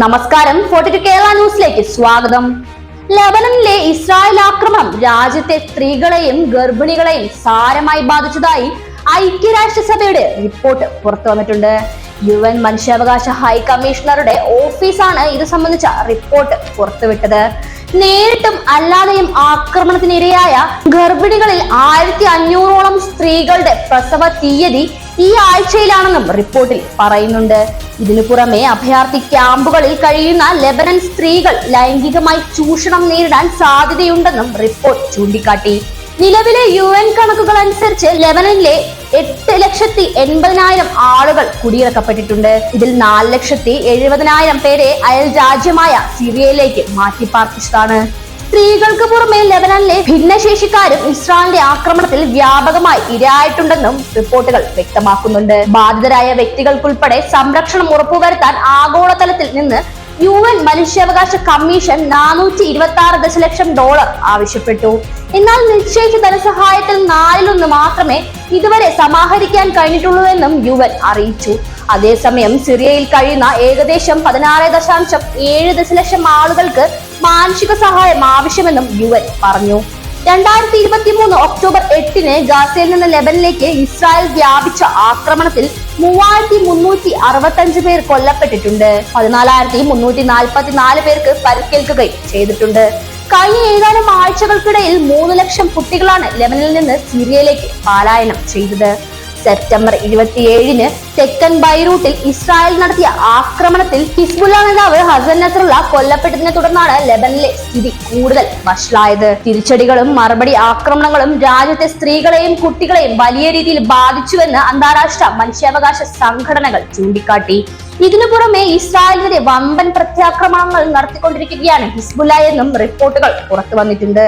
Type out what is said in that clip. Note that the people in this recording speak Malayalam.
നമസ്കാരം. ഫോർട്ടി കേരള ന്യൂസിലേക്ക് സ്വാഗതം. ലബനനിലെ ഇസ്രായേൽ ആക്രമണം രാജ്യത്തെ സ്ത്രീകളെയും ഗർഭിണികളെയും സാരമായി ബാധിച്ചതായി ഐക്യരാഷ്ട്രസഭയുടെ റിപ്പോർട്ട് പുറത്തു വന്നിട്ടുണ്ട്. യു എൻ മനുഷ്യാവകാശ ഹൈ കമ്മീഷണറുടെ ഓഫീസാണ് ഇത് സംബന്ധിച്ച റിപ്പോർട്ട് പുറത്തുവിട്ടത്. നേരിട്ടും അല്ലാതെയും ആക്രമണത്തിനിരയായ ഗർഭിണികളിൽ ആയിരത്തി അഞ്ഞൂറോളം സ്ത്രീകളുടെ പ്രസവ തീയതി ഈ ആഴ്ചയിലാണെന്നും റിപ്പോർട്ടിൽ പറയുന്നുണ്ട്. ഇതിനു പുറമെ അഭയാർത്ഥി ക്യാമ്പുകളിൽ കഴിയുന്ന ലെബനൻ സ്ത്രീകൾ ലൈംഗികമായി ചൂഷണം നേരിടാൻ സാധ്യതയുണ്ടെന്നും റിപ്പോർട്ട് ചൂണ്ടിക്കാട്ടി. നിലവിലെ യു എൻ കണക്കുകൾ അനുസരിച്ച് ലെബനനിലെ എട്ട് ലക്ഷത്തി എൺപതിനായിരം ആളുകൾ കുടിയിറക്കപ്പെട്ടിട്ടുണ്ട്. ഇതിൽ നാല് ലക്ഷത്തി എഴുപതിനായിരം പേരെ അയൽ രാജ്യമായ സിറിയയിലേക്ക് മാറ്റിപ്പാർപ്പിച്ചതാണ്. സ്ത്രീകൾക്ക് പുറമെ ലെബനനിലെ ഭിന്നശേഷിക്കാരും ഇസ്രായേലിന്റെ ആക്രമണത്തിൽ വ്യാപകമായി ഇരയായിട്ടുണ്ടെന്നും റിപ്പോർട്ടുകൾ വ്യക്തമാക്കുന്നുണ്ട്. ബാധിതരായ വ്യക്തികൾക്കുൾപ്പെടെ സംരക്ഷണം ഉറപ്പുവരുത്താൻ ആഗോളതലത്തിൽ നിന്ന് യു എൻ മനുഷ്യാവകാശ കമ്മീഷൻ നാനൂറ്റി ഇരുപത്തി ആറ് ദശലക്ഷം ഡോളർ ആവശ്യപ്പെട്ടു. എന്നാൽ നിശ്ചയിച്ച ധനസഹായത്തിൽ നാലിലൊന്ന് മാത്രമേ ഇതുവരെ സമാഹരിക്കാൻ കഴിഞ്ഞിട്ടുള്ളൂ എന്നും യു എൻ അറിയിച്ചു. അതേസമയം സിറിയയിൽ കഴിയുന്ന ഏകദേശം പതിനാറ് ദശാംശം ഏഴ് ദശലക്ഷം ആളുകൾക്ക് മാനുഷിക സഹായം ആവശ്യമെന്നും യു എൻ പറഞ്ഞു. രണ്ടായിരത്തി ഇരുപത്തി മൂന്ന് ഒക്ടോബർ എട്ടിന് ഗാസയിൽ നിന്ന് ലെബനിലേക്ക് ഇസ്രായേൽ വ്യാപിച്ച ആക്രമണത്തിൽ മൂവായിരത്തി മുന്നൂറ്റി അറുപത്തി അഞ്ച് പേർ കൊല്ലപ്പെട്ടിട്ടുണ്ട്. പതിനാലായിരത്തി മുന്നൂറ്റി നാൽപ്പത്തി നാല് പേർക്ക് പരിക്കേൽക്കുകയും ചെയ്തിട്ടുണ്ട്. കഴിഞ്ഞ ഏതാനും ആഴ്ചകൾക്കിടയിൽ മൂന്ന് ലക്ഷം കുട്ടികളാണ് ലെബനിൽ നിന്ന് സിറിയയിലേക്ക് പാലായനം ചെയ്തത്. സെപ്റ്റംബർ ഇരുപത്തിയേഴിന് തെക്കൻ ബൈറൂട്ടിൽ ഇസ്രായേൽ നടത്തിയ ആക്രമണത്തിൽ ഹിസ്ബുല്ല നേതാവ് ഹസൻ നസറുള്ള കൊല്ലപ്പെട്ടതിനെ തുടർന്നാണ് ലെബനിലെ സ്ഥിതി കൂടുതൽ വഷളായത്. തിരിച്ചടികളും മറുപടി ആക്രമണങ്ങളും രാജ്യത്തെ സ്ത്രീകളെയും കുട്ടികളെയും വലിയ രീതിയിൽ ബാധിച്ചുവെന്ന് അന്താരാഷ്ട്ര മനുഷ്യാവകാശ സംഘടനകൾ ചൂണ്ടിക്കാട്ടി. ഇതിനു പുറമെ ഇസ്രായേലിനെതിരെ വമ്പൻ പ്രത്യാക്രമണങ്ങൾ നടത്തിക്കൊണ്ടിരിക്കുകയാണ് ഹിസ്ബുല്ല എന്നും റിപ്പോർട്ടുകൾ പുറത്തു വന്നിട്ടുണ്ട്